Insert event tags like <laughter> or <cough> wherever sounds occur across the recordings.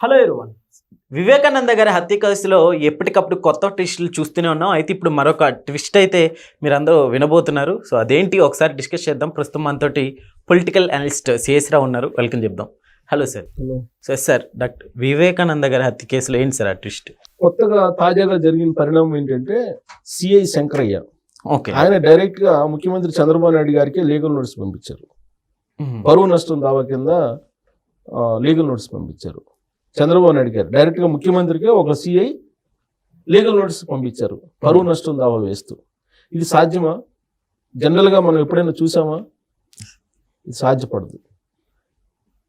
Hello everyone Vivekananda గారి హత్య కేసులో ఎప్పటికప్పుడు కొత్త ట్విస్టులు చూస్తూనే ఉన్నాం. అయితే ఇప్పుడు మరొక ట్విస్ట్ అయితే మీరందరూ వినబోతున్నారు. సో అదేంటి? ఒకసారి డిస్కస్ చేద్దాం. ప్రస్తుతం మనతోటి పొలిటికల్ అనలిస్ట్ సిఎస్ రావు ఉన్నారు. వెల్కమ్ చెప్దాం. Hello sir hello so sir doctor Vivekananda గారి హత్య కేసులో ఏంటి సార్ ఆ ట్విస్ట్? కొత్తగా తాజాగా జరిగిన పరిణామం ఏంటంటే సిఐ శంకరయ్య. ఓకే. ఆయన డైరెక్ట్గా ముఖ్యమంత్రి చంద్రబాబు నాయుడు గారికి లీగల్ నోటీస్ పంపించారు. పరువు నష్టం దావా కింద లీగల్ నోటీస్ పంపించారు. చంద్రబాబు నాయుడు గారు. డైరెక్ట్గా ముఖ్యమంత్రికి ఒక సిఐ లీగల్ నోటీస్ పంపించారు. పరువు నష్టం దావా వేస్తూ. ఇది సాధ్యమా? జనరల్గా మనం ఎప్పుడైనా చూసామా? ఇది సాధ్యపడదు.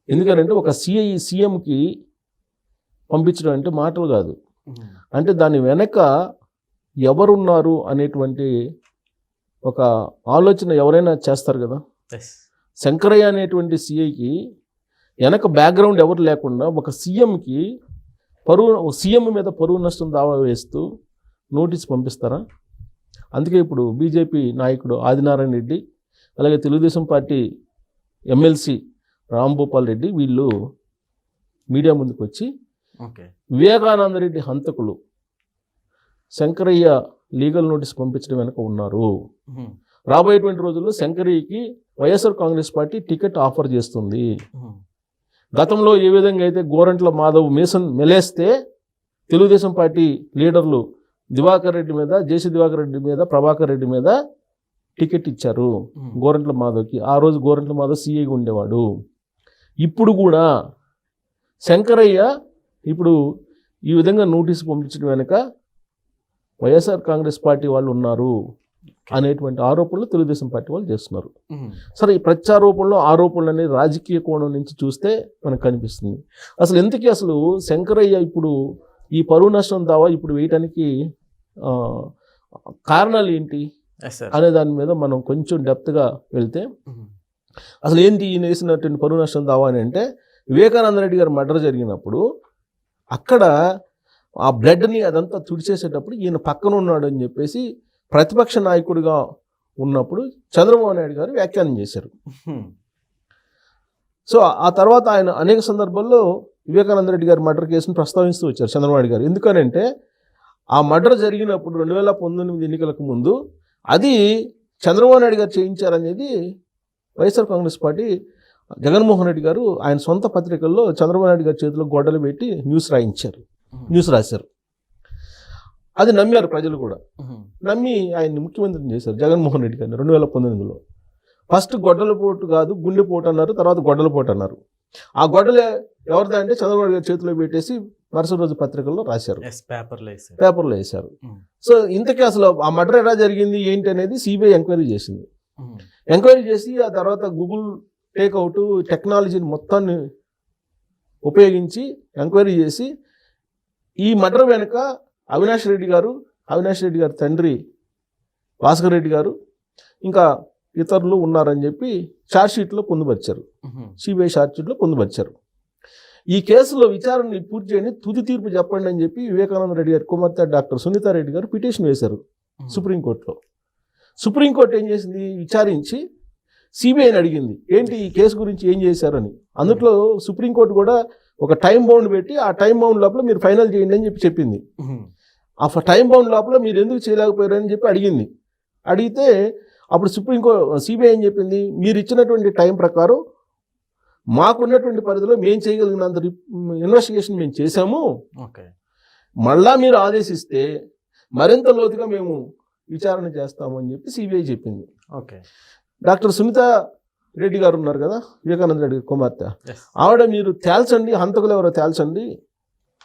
ఎందుకంటే ఒక సిఐ సీఎంకి పంపించడం అంటే మాటలు కాదు. అంటే దాని వెనక ఎవరున్నారు అనేటువంటి ఒక ఆలోచన ఎవరైనా చేస్తారు కదా? శంకరయ్య అనేటువంటి సిఐకి వెనక బ్యాక్గ్రౌండ్ ఎవరు లేకుండా ఒక సీఎంకి పరువు సీఎం మీద పరువు నష్టం దావా వేస్తూ నోటీస్ పంపిస్తారా? అందుకే ఇప్పుడు బీజేపీ నాయకుడు ఆదినారాయణ రెడ్డి అలాగే తెలుగుదేశం పార్టీ ఎమ్మెల్సీ రాంభూపాల్ రెడ్డి వీళ్ళు మీడియా ముందుకు వచ్చి ఓకే. వివేకానంద రెడ్డి హంతకులు శంకరయ్య లీగల్ నోటీస్ పంపించడం వెనక ఉన్నారు. రాబోయేటువంటి రోజుల్లో శంకరయ్యకి YSR Congress party ticket offer చేస్తుంది. గతంలో ఏ విధంగా అయితే గోరంట్ల మాధవ్ మీసన్ మెలేస్తే తెలుగుదేశం పార్టీ లీడర్లు దివాకర్ రెడ్డి మీద జేసీ దివాకర్ రెడ్డి మీద ప్రభాకర్ రెడ్డి మీద టికెట్ ఇచ్చారు గోరంట్ల మాధవ్కి. ఆ రోజు గోరంట్ల మాధవ్ సీఐగా ఉండేవాడు. ఇప్పుడు కూడా శంకరయ్య ఇప్పుడు ఈ విధంగా నోటీసు పంపించడం వెనుక వైఎస్ఆర్ కాంగ్రెస్ పార్టీ వాళ్ళు ఉన్నారు. అనేటువంటి ఆరోపణలు తెలుగుదేశం పార్టీ వాళ్ళు చేస్తున్నారు. సరే ఈ ప్రత్యారోపణలు ఆరోపణలు అనేది రాజకీయ కోణం నుంచి చూస్తే మనకు కనిపిస్తుంది. అసలు ఎందుకు అసలు శంకరయ్య ఇప్పుడు ఈ పరువు నష్టం దావా ఇప్పుడు వేయటానికి కారణాలు ఏంటి అనే దాని మీద మనం కొంచెం డెప్త్గా వెళ్తే అసలు ఏంటి ఈయన వేసినటువంటి పరువు నష్టం దావా అని అంటే వివేకానంద రెడ్డి గారు మర్డర్ జరిగినప్పుడు అక్కడ ఆ బ్లడ్ని అదంతా తుడిచేసేటప్పుడు ఈయన పక్కన ఉన్నాడు అని చెప్పేసి ప్రతిపక్ష నాయకుడిగా ఉన్నప్పుడు చంద్రబాబు నాయుడు గారు వ్యాఖ్యానం చేశారు. సో ఆ తర్వాత ఆయన అనేక సందర్భాల్లో వివేకానంద రెడ్డి గారి మర్డర్ కేసును ప్రస్తావిస్తూ వచ్చారు చంద్రబాబు నాయుడు గారు. ఎందుకనంటే ఆ మర్డర్ జరిగినప్పుడు రెండు వేల పంతొమ్మిది ఎన్నికలకు ముందు అది చంద్రబాబు నాయుడు గారు చేయించారనేది YSR Congress party Jaganmohan Reddy గారు ఆయన సొంత పత్రికల్లో చంద్రబాబు నాయుడు గారి చేతిలో గొడ్డలు పెట్టి న్యూస్ రాయించారు. న్యూస్ రాశారు. అది నమ్మారు ప్రజలు కూడా. నమ్మి ఆయన్ని ముఖ్యమంత్రిని చేశారు. జగన్మోహన్ రెడ్డి గారిని రెండు వేల పంతొమ్మిదిలో. ఫస్ట్ గొడ్డల పోటు కాదు గుండె పోటు అన్నారు తర్వాత గొడ్డల పోటు అన్నారు. ఆ గొడ్డలే ఎవరిదా అంటే చంద్రబాబు గారి చేతిలో పెట్టేసి మరుసటి రోజు పత్రికల్లో రాశారు. పేపర్లో వేశారు. సో ఇంతకీ అసలు ఆ మర్డర్ ఎలా జరిగింది ఏంటి అనేది సిబిఐ ఎంక్వైరీ చేసింది. ఎంక్వైరీ చేసి ఆ తర్వాత గూగుల్ టేక్అవుట్ టెక్నాలజీని మొత్తాన్ని ఉపయోగించి ఎంక్వైరీ చేసి ఈ మర్డర్ వెనుక అవినాష్ రెడ్డి గారు అవినాష్ రెడ్డి గారి తండ్రి భాస్కర్ రెడ్డి గారు ఇంకా ఇతరులు ఉన్నారని చెప్పి షీట్లో పొందుపరిచారు. సిబిఐ షీట్లో పొందుపరిచారు. ఈ కేసులో విచారణ పూర్తి చేయని తుది తీర్పు చెప్పండి అని చెప్పి వివేకానంద రెడ్డి గారి కుమార్తె డాక్టర్ సునీతారెడ్డి గారు పిటిషన్ వేశారు సుప్రీంకోర్టులో. సుప్రీంకోర్టు ఏం చేసింది? విచారించి సిబిఐని అడిగింది. ఏంటి ఈ కేసు గురించి ఏం చేశారని? అందులో సుప్రీంకోర్టు కూడా ఒక టైం బౌండ్ పెట్టి ఆ టైం బౌండ్ లోపల మీరు ఫైనల్ చేయండి అని చెప్పి చెప్పింది. ఆ టైం బౌండ్ లోపల మీరు ఎందుకు చేయలేకపోయారని చెప్పి అడిగింది. అడిగితే అప్పుడు సుప్రీంకో సిబిఐ ఏం చెప్పింది? మీరు ఇచ్చినటువంటి టైం ప్రకారం మాకున్నటువంటి పరిధిలో మేము చేయగలిగినంత ఇన్వెస్టిగేషన్ మేము చేశాము. ఓకే. మళ్ళా మీరు ఆదేశిస్తే మరింత లోతుగా మేము విచారణ చేస్తాము అని చెప్పి సిబిఐ చెప్పింది. ఓకే. డాక్టర్ సునీత రెడ్డి గారు ఉన్నారు కదా? వివేకానంద రెడ్డి కుమార్తె. ఆవిడ మీరు తేల్చండి హంతకులు ఎవరో తేల్చండి.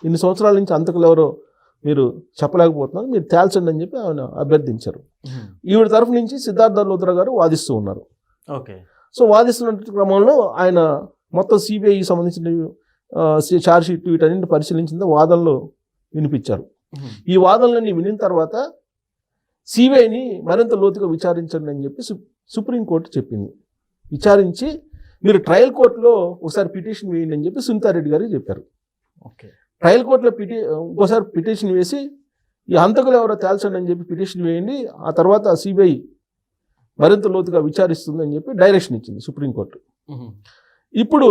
ఇన్ని సంవత్సరాల నుంచి హంతకులు ఎవరో మీరు చెప్పలేకపోతున్నారు మీరు తేల్చండి అని చెప్పి ఆయన అభ్యర్థించారు. ఈవిడ తరఫు నుంచి సిద్ధార్థ లోత్రా గారు వాదిస్తూ ఉన్నారు. ఓకే. సో వాదిస్తున్న క్రమంలో ఆయన మొత్తం సిబిఐకి సంబంధించిన ఛార్జ్ షీట్ వీటన్నింటిని పరిశీలించిన వాదనలు వినిపించారు. ఈ వాదనలన్నీ వినిన తర్వాత సిబిఐని మరింత లోతుగా విచారించండి అని చెప్పి సుప్రీంకోర్టు చెప్పింది. విచారించి మీరు ట్రయల్ కోర్టులో ఒకసారి పిటిషన్ వేయండి అని చెప్పి సునీతారెడ్డి గారికి చెప్పారు. ఓకే. ట్రయల్ కోర్టులో పిటి ఇంకోసారి పిటిషన్ వేసి ఈ హంతకులు ఎవరో తేల్చండి అని చెప్పి పిటిషన్ వేయండి. ఆ తర్వాత సిబిఐ మరింత లోతుగా విచారిస్తుంది అని చెప్పి డైరెక్షన్ ఇచ్చింది సుప్రీంకోర్టు. ఇప్పుడు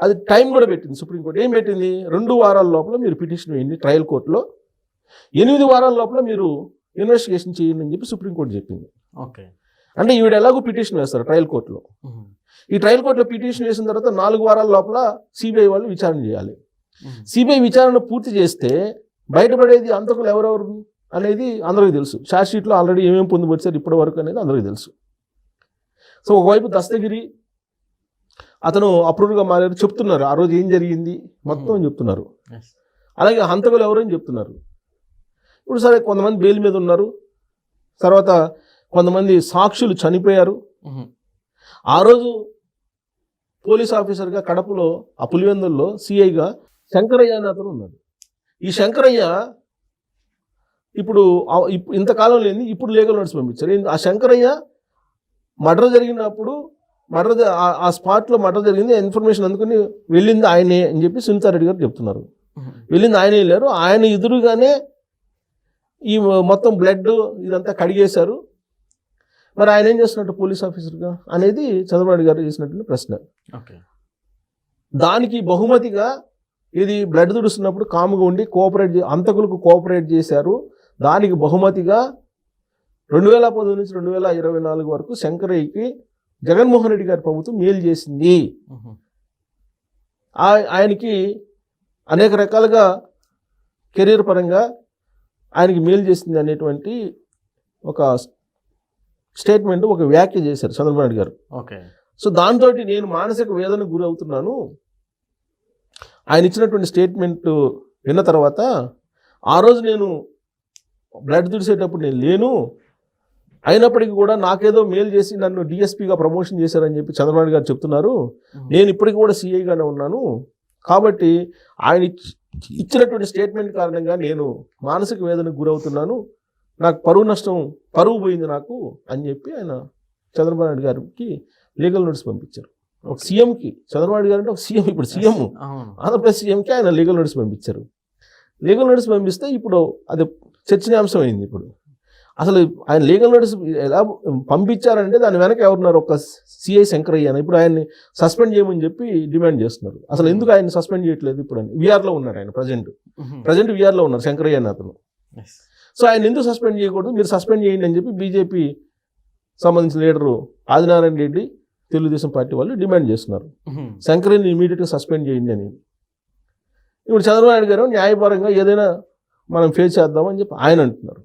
అది టైం కూడా పెట్టింది సుప్రీంకోర్టు. ఏం పెట్టింది? రెండు వారాల లోపల మీరు పిటిషన్ వేయండి ట్రయల్ కోర్టులో. ఎనిమిది వారాల లోపల మీరు ఇన్వెస్టిగేషన్ చేయండి అని చెప్పి సుప్రీంకోర్టు చెప్పింది. ఓకే. అంటే ఈవిడ ఎలాగో పిటిషన్ వేస్తారు ట్రయల్ కోర్టులో. ఈ ట్రయల్ కోర్టులో పిటిషన్ వేసిన తర్వాత నాలుగు వారాల లోపల సిబిఐ వాళ్ళు విచారణ చేయాలి. సిబిఐ విచారణ పూర్తి చేస్తే బయటపడేది అంతకులు ఎవరెవరు అనేది అందరికీ తెలుసు. షార్ట్ షీట్లో ఆల్రెడీ ఏమేమి పొందుపరిచారు ఇప్పటి వరకు అనేది అందరికీ తెలుసు. సో ఒకవైపు దస్తగిరి అతను అప్రూవ్గా మారారు చెప్తున్నారు. ఆ రోజు ఏం జరిగింది? మొత్తం చెప్తున్నారు. అలాగే హంతకులు ఎవరని చెప్తున్నారు. ఇప్పుడు సరే కొంతమంది బెయిల్ మీద ఉన్నారు. తర్వాత కొంతమంది సాక్షులు చనిపోయారు. ఆ రోజు పోలీస్ ఆఫీసర్గా కడపలో ఆ పులివెందుల్లో సిఐగా శంకరయ్య అని అతను ఉన్నాడు. ఈ శంకరయ్య ఇప్పుడు ఇంతకాలం లేని ఇప్పుడు లీగల్ నోటీస్ పంపించారు. ఆ శంకరయ్య మర్డర్ జరిగినప్పుడు మర్డర్ ఆ స్పాట్లో మర్డర్ జరిగింది ఇన్ఫర్మేషన్ అందుకుని వెళ్ళింది ఆయనే అని చెప్పి సునీతారెడ్డి గారు చెప్తున్నారు. వెళ్ళింది ఆయనే వెళ్ళారు. ఆయన ఎదురుగానే ఈ మొత్తం బ్లడ్ ఇదంతా కడిగేశారు. మరి ఆయన ఏం చేస్తున్నట్టు పోలీస్ ఆఫీసర్గా అనేది చంద్రబాబు నాయుడు గారు చేసినటువంటి ప్రశ్న. ఓకే. దానికి బహుమతిగా ఇది బ్లడ్ తుడుస్తున్నప్పుడు కాముగా ఉండి కోఆపరేట్ అంతకులకు కోఆపరేట్ చేశారు. దానికి బహుమతిగా రెండు వేల పంతొమ్మిది నుంచి రెండు వేల ఇరవై నాలుగు వరకు శంకరయ్యకి జగన్మోహన్ రెడ్డి గారి ప్రభుత్వం మేలు చేసింది. ఆయనకి అనేక రకాలుగా కెరీర్ పరంగా ఆయనకి మేలు చేసింది అనేటువంటి ఒక స్టేట్మెంట్ ఒక వ్యాఖ్య చేశారు చంద్రబాబు నాయుడు గారు. ఓకే. సో దాంతో నేను మానసిక వేదనకు గురవుతున్నాను. ఆయన ఇచ్చినటువంటి స్టేట్మెంట్ విన్న తర్వాత ఆ రోజు నేను బ్లడ్ తుడిసేటప్పుడు నేను లేను. అయినప్పటికీ కూడా నాకేదో మేలు చేసి నన్ను డిఎస్పీగా ప్రమోషన్ చేశారని చెప్పి చంద్రబాబు గారు చెప్తున్నారు. నేను ఇప్పటికి కూడా సిఐగానే ఉన్నాను. కాబట్టి ఆయన ఇచ్- ఇచ్చినటువంటి స్టేట్మెంట్ కారణంగా నేను మానసిక వేదనకు గురవుతున్నాను. నాకు పరువు నష్టం పరువు పోయింది నాకు అని చెప్పి ఆయన చంద్రబాబు నాయుడు గారికి లీగల్ నోటీస్ పంపించారు. ఒక సీఎంకి చంద్రబాబు గారు అంటే ఒక సీఎం ఇప్పుడు సీఎం. ఆంధ్రప్రదేశ్ సీఎంకి ఆయన లీగల్ నోటీస్ పంపించారు. లీగల్ నోటీస్ పంపిస్తే ఇప్పుడు అది చర్చనీయాంశం అయింది ఇప్పుడు. అసలు ఆయన లీగల్ నోటీస్ ఎలా పంపించారంటే దాని వెనక ఎవరున్నారు? ఒక సిఐ శంకరయ్య అని. ఇప్పుడు ఆయన్ని సస్పెండ్ చేయమని చెప్పి డిమాండ్ చేస్తున్నారు. అసలు ఎందుకు ఆయన సస్పెండ్ చేయట్లేదు ఇప్పుడు అని. విఆర్లో ఉన్నారు ఆయన ప్రజెంట్. ప్రజెంట్ విఆర్లో ఉన్నారు శంకరయ్య అని అతను. సో ఆయన ఎందుకు సస్పెండ్ చేయకూడదు? మీరు సస్పెండ్ చేయండి అని చెప్పి బీజేపీ సంబంధించిన లీడరు ఆదినారాయణ రెడ్డి తెలుగుదేశం పార్టీ వాళ్ళు డిమాండ్ చేస్తున్నారు. శంకరయ్యని ఇమీడియట్గా సస్పెండ్ చేయండి అని. ఇప్పుడు చంద్రబాబు నాయుడు గారు న్యాయపరంగా ఏదైనా మనం ఫేస్ చేద్దామని చెప్పి ఆయన అంటున్నారు.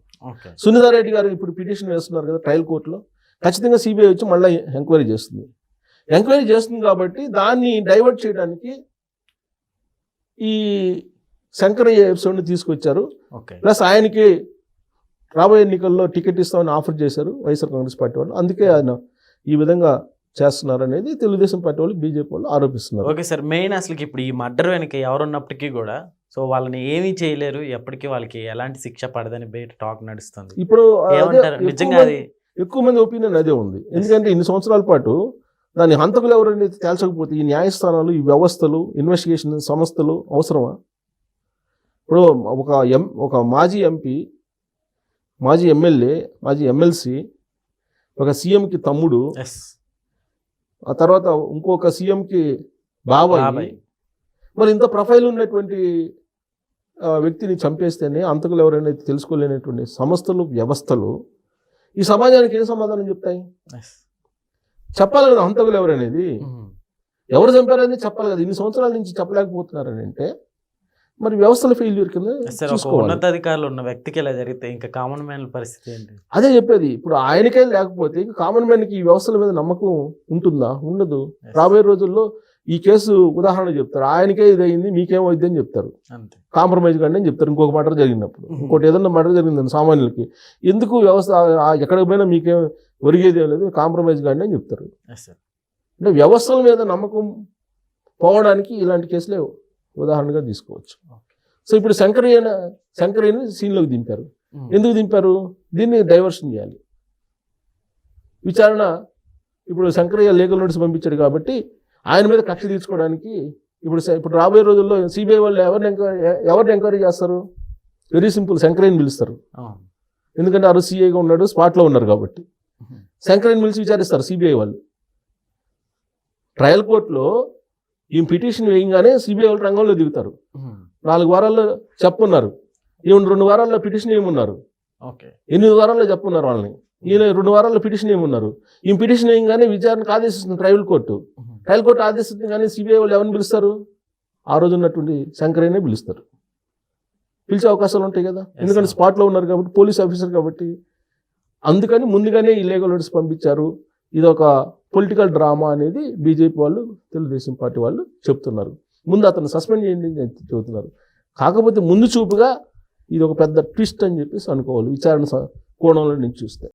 సునీతారెడ్డి గారు ఇప్పుడు పిటిషన్ వేస్తున్నారు కదా ట్రయల్ కోర్టులో ఖచ్చితంగా సిబిఐ వచ్చి మళ్ళీ ఎంక్వైరీ చేస్తుంది. ఎంక్వైరీ చేస్తుంది కాబట్టి దాన్ని డైవర్ట్ చేయడానికి ఈ శంకరయ్య ఎపిసోడ్ని తీసుకొచ్చారు. ప్లస్ ఆయనకి రాబోయే ఎన్నికల్లో టికెట్ ఇస్తామని ఆఫర్ చేశారు వైఎస్ఆర్ కాంగ్రెస్ పార్టీ వాళ్ళు. అందుకే ఆయన ఈ విధంగా చేస్తున్నారు అనేది తెలుగుదేశం పార్టీ వాళ్ళు బీజేపీ వాళ్ళు ఆరోపిస్తున్నారు. ఓకే సార్ మెయిన్ అసలుకి ఇప్పుడు ఈ మర్డర్ వెనక ఎవరున్నప్పటికీ కూడా సో వాళ్ళని ఏమీ చేయలేరు ఎప్పటికీ వాళ్ళకి ఎలాంటి శిక్ష పడదని బయట టాక్ నడుస్తుంది. ఇప్పుడు నిజంగా ఎక్కువ మంది ఒపీనియన్ అదే ఉంది. ఎందుకంటే ఇన్ని సంవత్సరాల పాటు దాని హంతకులు ఎవరైతే తేల్చకపోతే ఈ న్యాయస్థానాలు ఈ వ్యవస్థలు ఇన్వెస్టిగేషన్ సంస్థలు అవసరమా? ఇప్పుడు ఒక ఎం ఒక మాజీ ఎంపీ మాజీ ఎమ్మెల్యే మాజీ ఎమ్మెల్సీ ఒక సీఎంకి తమ్ముడు ఆ తర్వాత ఇంకొక సీఎంకి బాబాయ్ మరి ఇంత ప్రొఫైల్ ఉన్నటువంటి వ్యక్తిని చంపేస్తేనే అంతకులు ఎవరైనా తెలుసుకోలేనటువంటి సంస్థలు వ్యవస్థలు ఈ సమాజానికి ఏం సమాధానం చెప్తాయి? చెప్పాలి కదా హంతకులు ఎవరనేది? ఎవరు చంపారని చెప్పాలి కదా. ఇన్ని సంవత్సరాల నుంచి చెప్పలేకపోతున్నారని అంటే మరి వ్యవస్థల ఫెయిల్యూర్ కింద ఉన్నతాధికారులు ఉన్న వ్యక్తికి ఇలా జరిగితే ఇంకా కామన్ మ్యాన్ పరిస్థితి ఏంటి? అదే చెప్పేది ఇప్పుడు ఆయనకే లేకపోతే ఇంకా కామన్ మ్యాన్కి ఈ వ్యవస్థల మీద నమ్మకం ఉంటుందా? ఉండదు. రాబోయే రోజుల్లో ఈ కేసు ఉదాహరణ చెప్తారు. ఆయనకే ఇది అయింది మీకేమైంది అని చెప్తారు. అంతే. కాంప్రమైజ్ కండి అని చెప్తారు. ఇంకొక మర్డర్ జరిగినప్పుడు. <laughs> ఇంకోటి ఏదన్నా మర్డర్ జరిగిందని సామాన్యులకి. ఎందుకు వ్యవస్థ ఎక్కడికి పోయినా మీకేం ఒరిగేది లేదు కాంప్రమైజ్ కండి అని చెప్తారు. అంటే వ్యవస్థల మీద నమ్మకం పోవడానికి ఇలాంటి కేసులే ఉదాహరణగా తీసుకోవచ్చు. సో ఇప్పుడు శంకరయ్య శంకరయ్యని సీన్లోకి దింపారు. ఎందుకు దింపారు? దీన్ని డైవర్షన్ చేయాలి. విచారణ ఇప్పుడు శంకరయ్య లీగల్ నోటీస్ పంపించాడు కాబట్టి ఆయన మీద కక్ష తీర్చుకోవడానికి ఇప్పుడు ఇప్పుడు రాబోయే రోజుల్లో సిబిఐ వాళ్ళు ఎవరిని ఎంక్వైరీ ఎవరిని ఎంక్వైరీ చేస్తారు? వెరీ సింపుల్ శంకరయ్యని పిలుస్తారు. ఎందుకంటే ఆ రోజు సిఐగా ఉన్నాడు స్పాట్లో ఉన్నారు కాబట్టి. శంకరయ్యని పిలిచి విచారిస్తారు సిబిఐ వాళ్ళు. ట్రయల్ కోర్టులో ఈ పిటిషన్ వేయంగానే సిబిఐ వాళ్ళు రంగంలో దిగుతారు. నాలుగు వారాల్లో చెప్పున్నారు. ఈయన రెండు వారాల్లో పిటిషన్ ఏమున్నారు ఎనిమిది వారాల్లో చెప్పున్నారు వాళ్ళని. ఈయన రెండు వారాల్లో పిటిషన్ ఏమున్నారు ఈ పిటిషన్ వేయంగానే విచారణకు ఆదేశిస్తుంది ట్రయల్ కోర్టు. ట్రయల్ కోర్టు ఆదేశిస్తుంది కానీ సిబిఐ వాళ్ళు ఎవరిని పిలుస్తారు? ఆ రోజు ఉన్నటువంటి శంకరయ్యనే పిలుస్తారు. పిలిచే అవకాశాలు ఉంటాయి కదా. ఎందుకంటే. స్పాట్లో ఉన్నారు కాబట్టి పోలీస్ ఆఫీసర్ కాబట్టి. అందుకని ముందుగానే ఇల్లీగల్ నోటీస్ పంపించారు. ఇది ఒక పొలిటికల్ డ్రామా అనేది బీజేపీ వాళ్ళు తెలుగుదేశం పార్టీ వాళ్ళు చెప్తున్నారు. ముందు అతను సస్పెండ్ చేయండి అని చెబుతున్నారు కాకపోతే ముందు చూపుగా ఇది ఒక పెద్ద ట్విస్ట్ అని చెప్పేసి అనుకోవాలి. విచారణ స- కోణంలో నుంచి చూస్తే.